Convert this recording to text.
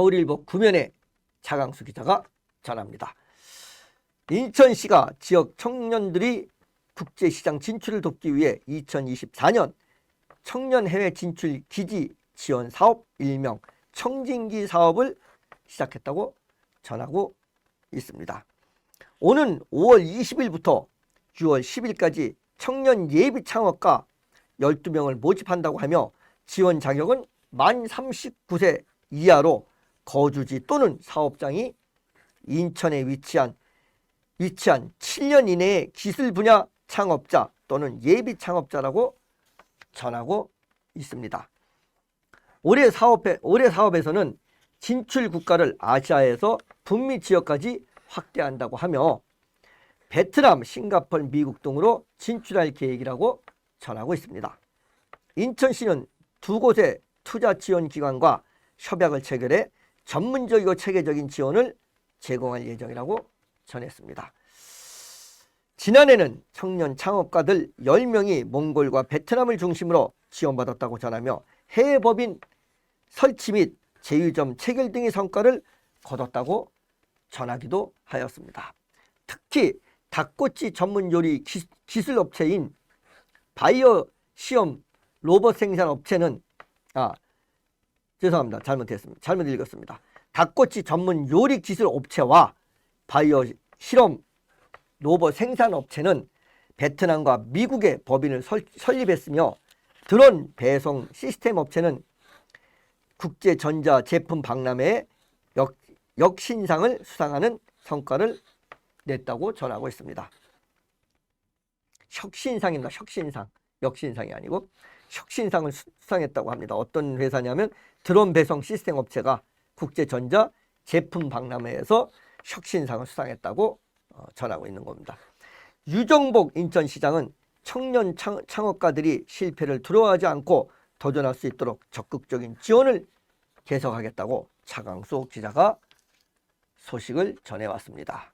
서울일보 구면에 차강수 기자가 전합니다. 인천시가 지역 청년들이 국제시장 진출을 돕기 위해 2024년 청년 해외 진출 기지 지원 사업 일명 청진기 사업을 시작했다고 전하고 있습니다. 오는 5월 20일부터 6월 10일까지 청년 예비 창업가 12명을 모집한다고 하며 지원 자격은 만 39세 이하로 거주지 또는 사업장이 인천에 위치한 위치한 7년 이내의 기술 분야 창업자 또는 예비 창업자라고 전하고 있습니다. 올해 사업에 올해 사업에서는 진출 국가를 아시아에서 북미 지역까지 확대한다고 하며 베트남, 싱가폴, 미국 등으로 진출할 계획이라고 전하고 있습니다. 인천시는 두 곳의 투자 지원 기관과 협약을 체결해 전문적이고 체계적인 지원을 제공할 예정이라고 전했습니다. 지난해는 청년 창업가들 10명이 몽골과 베트남을 중심으로 지원받았다고 전하며 해외 법인 설치 및 제휴점 체결 등의 성과를 거뒀다고 전하기도 하였습니다. 특히 닭꼬치 전문 요리 기, 기술 업체인 바이오 시험 로봇 생산 업체는 아 죄송합니다 잘못했습니다 잘못 읽었습니다 닭꼬치 전문 요리 기술 업체와 바이오 실험 로봇 생산 업체는 베트남과 미국의 법인을 설, 설립했으며 드론 배송 시스템 업체는 국제 전자 제품 박람회에 역, 역신상을 수상하는 성과를 냈다고 전하고 있습니다. 혁신상입니다. 혁신상. 역신상이 아니고 혁신상을 수- 수상했다고 합니다. 어떤 회사냐면 드론 배송 시스템 업체가 국제 전자 제품 박람회에서 혁신상을 수상했다고 어, 전하고 있는 겁니다. 유정복 인천시장은 청년 창, 창업가들이 실패를 두려워하지 않고 도전할 수 있도록 적극적인 지원을 계속하겠다고 차강수 기자가 소식을 전해왔습니다.